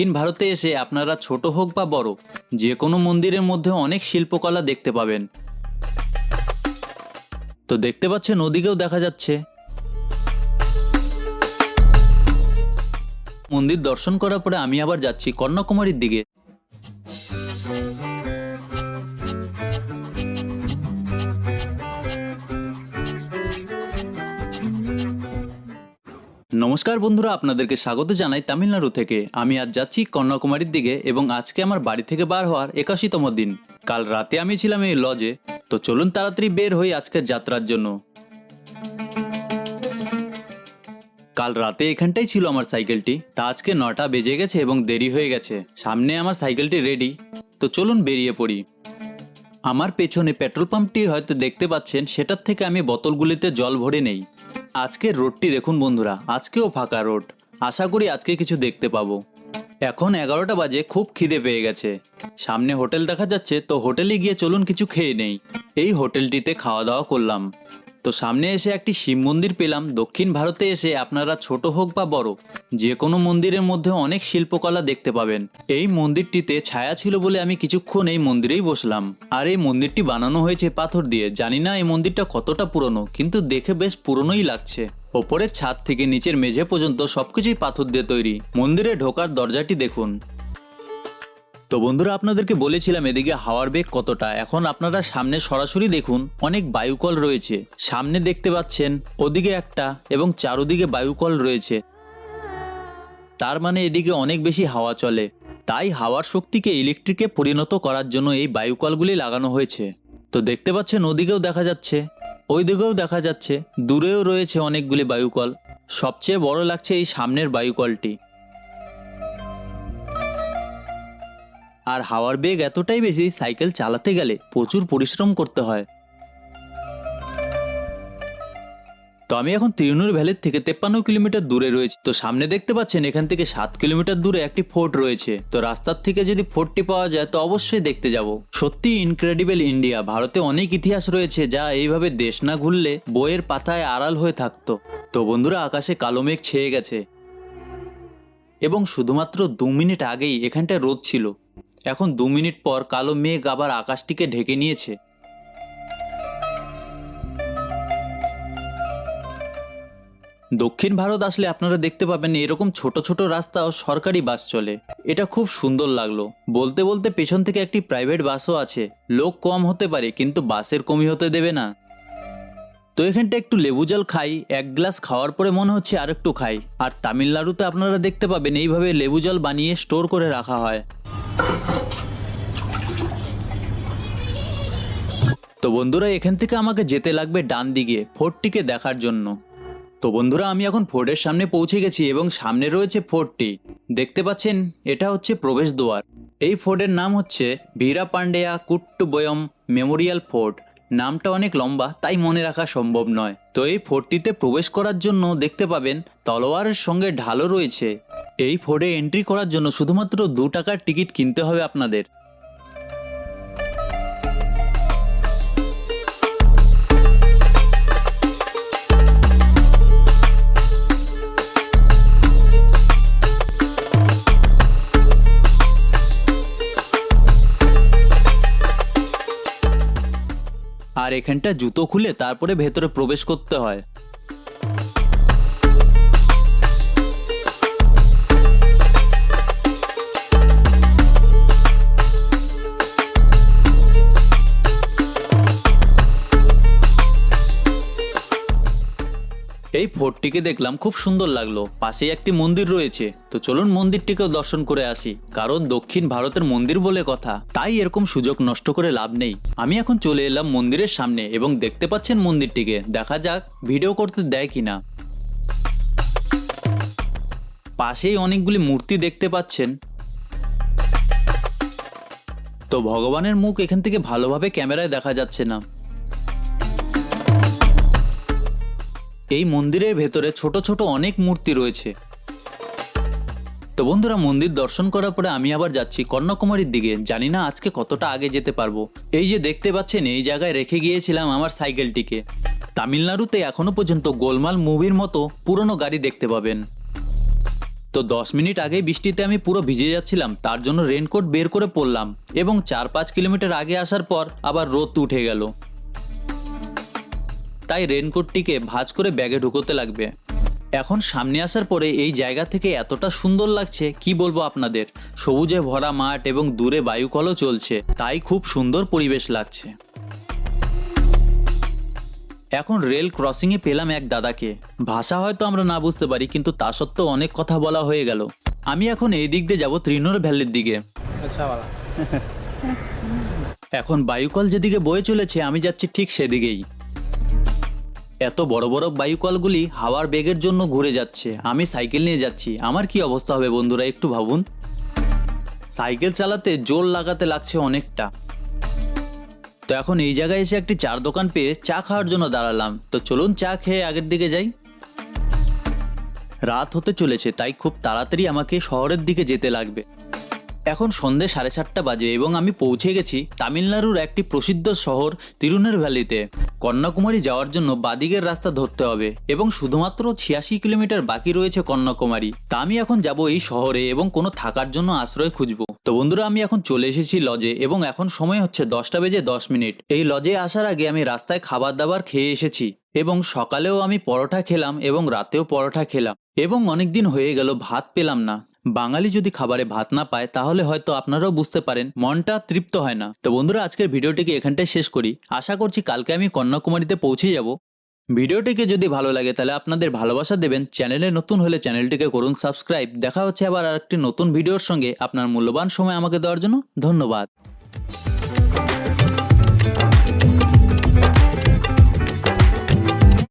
দক্ষিণ ভারতে এসে আপনারা ছোট হোক বা বড় যে কোনো মন্দিরের মধ্যে অনেক শিল্পকলা দেখতে পাবেন। তো দেখতে পাচ্ছেন, ওদিকেও দেখা যাচ্ছে। মন্দির দর্শন করার পরে আমি আবার যাচ্ছি কন্যাকুমারীর দিকে। নমস্কার বন্ধুরা, আপনাদেরকে স্বাগত জানাই তামিলনাড়ু থেকে। আমি আজ যাচ্ছি কন্যাকুমারীর দিকে এবং আজকে আমার বাড়ি থেকে বার হওয়ার একাশিতম দিন। কাল রাতে আমি ছিলাম এই লজে তো চলুন তাড়াতাড়ি বের হই আজকের যাত্রার জন্য। কাল রাতে এখানটাই ছিল আমার সাইকেলটি। তা আজকে নটা বেজে গেছে এবং দেরি হয়ে গেছে। সামনে আমার সাইকেলটি রেডি তো চলুন বেরিয়ে পড়ি। আমার পেছনে পেট্রোল পাম্পটি হয়তো দেখতে পাচ্ছেন, সেটার থেকে আমি বোতলগুলিতে জল ভরে নেই। আজকের রোডটি দেখুন বন্ধুরা, আজকেও ফাঁকা রোড। আশা করি আজকে কিছু দেখতে পাবো। এখন এগারোটা বাজে, খুব খিদে পেয়ে গেছে। সামনে হোটেল দেখা যাচ্ছে, তো হোটেলে গিয়ে চলুন কিছু খেয়ে নেই। এই হোটেলটিতে খাওয়া দাওয়া করলাম। তো সামনে এসে একটি শিব মন্দির পেলাম। দক্ষিণ ভারতে এসে আপনারা ছোট হোক বা বড় যে কোনো মন্দিরের মধ্যে অনেক শিল্পকলা দেখতে পাবেন। এই মন্দিরটিতে ছায়া ছিল বলে আমি কিছুক্ষণ এই মন্দিরেই বসলাম। আর এই মন্দিরটি বানানো হয়েছে পাথর দিয়ে। জানি না এই মন্দিরটা কতটা পুরনো, কিন্তু দেখে বেশ পুরনোই লাগছে। ওপরের ছাদ থেকে নিচের মেঝে পর্যন্ত সবকিছুই পাথর দিয়ে তৈরি। মন্দিরে ঢোকার দরজাটি দেখুন। তো বন্ধুরা, আপনাদেরকে বলেছিলাম এদিকে হাওয়ার বেগ কতটা। এখন আপনারা সামনে সরাসরি দেখুন, অনেক বায়ুকল রয়েছে। সামনে দেখতে পাচ্ছেন, ওদিকে একটা এবং চারোদিকে বায়ুকল রয়েছে। তার মানে এদিকে অনেক বেশি হাওয়া চলে। তাই হাওয়ার শক্তিকে ইলেকট্রিকে পরিণত করার জন্য এই বায়ুকলগুলি লাগানো হয়েছে। তো দেখতে পাচ্ছেন, ওদিকেও দেখা যাচ্ছে ওই দিকেও দেখা যাচ্ছে, দূরেও রয়েছে অনেকগুলি বায়ুকল। সবচেয়ে বড় লাগছে এই সামনের বায়ুকলটি। আর হাওয়ার বেগ এতটাই বেশি, সাইকেল চালাতে গেলে প্রচুর পরিশ্রম করতে হয়। তো আমি এখন তিরুনুর ভ্যালির থেকে তেপ্পান্ন কিলোমিটার দূরে রয়েছে। তো সামনে দেখতে পাচ্ছেন, এখান থেকে সাত কিলোমিটার দূরে একটি ফোর্ট রয়েছে। তো রাস্তার থেকে যদি ফোর্টটি পাওয়া যায়, তো অবশ্যই দেখতে যাব। সত্যি ইনক্রেডিবল ইন্ডিয়া ভারতে অনেক ইতিহাস রয়েছে যা এইভাবে দেশ না ঘুরলে বইয়ের পাতায় আড়াল হয়ে থাকতো। তো বন্ধুরা, আকাশে কালো মেঘ ছেয়ে গেছে। এবং শুধুমাত্র দু মিনিট আগেই এখানটায় রোদ ছিল। এখন দু মিনিট পর কালো মেঘ আবার আকাশটিকে ঢেকে নিয়েছে। দক্ষিণ ভারত আসলে আপনারা দেখতে পাবেন এরকম ছোট ছোট রাস্তা ও সরকারি বাস চলে। এটা খুব সুন্দর লাগল। বলতে বলতে পেছন থেকে একটি প্রাইভেট বাসও আছে। লোক কম হতে পারে, কিন্তু বাসের কমি হতে দেবে না। তো এখানটা একটু লেবু জল খাই, এক গ্লাস খাওয়ার পরে মনে হচ্ছে আর একটু খাই। আর তামিলনাড়ুতে আপনারা দেখতে পাবেন এইভাবে লেবু জল বানিয়ে স্টোর করে রাখা হয়। তো বন্ধুরা, এখান থেকে আমাকে যেতে লাগবে ডান দিকে ফোর্টটিকে দেখার জন্য। তো বন্ধুরা, আমি এখন ফোর্টের সামনে পৌঁছে গেছি এবং সামনে রয়েছে ফোর্টটি দেখতে পাচ্ছেন, এটা হচ্ছে প্রবেশদ্বার। এই ফোর্টের নাম হচ্ছে Veera Pandiya Kattabomman memorial fort. নামটা অনেক লম্বা, তাই মনে রাখা সম্ভব নয়। তো এই ফোর্টটিতে প্রবেশ করার জন্য দেখতে পাবেন, তলোয়ারের সঙ্গে ঢালও রয়েছে। এই ফোর্টে এন্ট্রি করার জন্য শুধুমাত্র দু টাকার টিকিট কিনতে হবে আপনাদের। আর এখানটা জুতো খুলে তারপরে ভেতরে প্রবেশ করতে হয়। এই ফোর্টটিকে দেখলাম খুব সুন্দর লাগল। পাশেই একটি মন্দির রয়েছে। তো চলুন মন্দিরটিকেও দর্শন করে আসি। কারণ দক্ষিণ ভারতের মন্দির বলে কথা। তাই এরকম সুযোগ নষ্ট করে লাভ নেই। আমি এখন চলে এলাম মন্দিরের সামনে এবং দেখতে পাচ্ছেন মন্দিরটিকে। দেখা যাক ভিডিও করতে দেয় কিনা। পাশেই অনেকগুলি মূর্তি দেখতে পাচ্ছেন। তো ভগবানের মুখ এখান থেকে ভালোভাবে ক্যামেরায় দেখা যাচ্ছে না। এই মন্দিরের ভেতরে ছোট ছোট অনেক মূর্তি রয়েছে। তো বন্ধুরা, মন্দির দর্শন করার পরে আমি আবার যাচ্ছি কন্যাকুমারীর দিকে। জানি না আজকে কতটা আগে যেতে পারব। এই যে দেখতে পাচ্ছেন, এই জায়গায় রেখে গিয়েছিলাম আমার সাইকেলটিকে। তামিলনাড়ুতে এখনও পর্যন্ত গোলমাল মুভির মতো পুরনো গাড়ি দেখতে পাবেন। তো দশ মিনিট আগেই বৃষ্টিতে আমি পুরো ভিজে যাচ্ছিলাম, তার জন্য রেনকোট বের করে পড়লাম এবং চার পাঁচ কিলোমিটার আগে আসার পর আবার রোদ উঠে গেল। তাই রেনকোটটিকে ভাঁজ করে ব্যাগে ঢুকোতে লাগবে। এখন সামনে আসার পরে এই জায়গা থেকে এতটা সুন্দর লাগছে কি বলব আপনাদের? সবুজে ভরা মাঠ এবং দূরে বায়ুকল চলছে তাই খুব সুন্দর পরিবেশ লাগছে। এখন রেল ক্রসিংয়ে পেলাম এক দাদাকে। ভাষা হয়তো আমরা না বুঝতে পারি কিন্তু তা সত্ত্বেও অনেক কথা বলা হয়ে গেল। আমি এখন এই দিক দিয়ে যাব ত্রিনোর ভ্যালির দিকে। আচ্ছা, এখন বায়ুকল যেদিকে বয়ে চলেছে আমি যাচ্ছি ঠিক সেদিকেই। এত বড় বড় বায়ুকলগুলি হাওয়ার বেগের জন্য ঘুরে যাচ্ছে। আমি সাইকেল নিয়ে যাচ্ছি। আমার কি অবস্থা হবে বন্ধুরা, একটু ভাবুন। সাইকেল চালাতে জোর লাগাতে লাগছে অনেকটা। তো এখন এই জায়গায় এসে একটি চার দোকান পেয়ে চা খাওয়ার জন্য দাঁড়ালাম। তো চলুন চা খেয়ে আগের দিকে যাই। রাত হতে চলেছে, তাই খুব তাড়াতাড়ি আমাকে শহরের দিকে যেতে লাগবে। এখন সন্ধে সাড়ে সাতটা বাজে এবং আমি পৌঁছে গেছি তামিলনাড়ুর একটি প্রসিদ্ধ শহর তিরুনের ভ্যালিতে। কন্যাকুমারী যাওয়ার জন্য বাদিকের রাস্তা ধরতে হবে এবং শুধুমাত্র ছিয়াশি কিলোমিটার বাকি রয়েছে কন্যাকুমারী। তা আমি এখন যাব এই শহরে এবং কোনো থাকার জন্য আশ্রয় খুঁজবো। তো বন্ধুরা, আমি এখন চলে এসেছি লজে এবং এখন সময় হচ্ছে দশটা বেজে দশ মিনিট। এই লজে আসার আগে আমি রাস্তায় খাবার দাবার খেয়ে এসেছি এবং সকালেও আমি পরোটা খেলাম এবং রাতেও পরোটা খেলাম এবং অনেকদিন হয়ে গেল, ভাত পেলাম না। বাঙালি যদি খাবারে ভাত না পায়, তাহলে হয়তো আপনারাও বুঝতে পারেন, মনটা তৃপ্ত হয় না। তো বন্ধুরা, আজকের ভিডিওটিকে এখানটায় শেষ করি। আশা করছি কালকে আমি কন্যাকুমারীতে পৌঁছে যাব। ভিডিওটিকে যদি ভালো লাগে, তাহলে আপনাদের ভালোবাসা দেবেন। চ্যানেলে নতুন হলে চ্যানেলটিকে করুন সাবস্ক্রাইব। দেখা হচ্ছে আবার আরেকটি নতুন ভিডিওর সঙ্গে। আপনার মূল্যবান সময় আমাকে দেওয়ার জন্য ধন্যবাদ।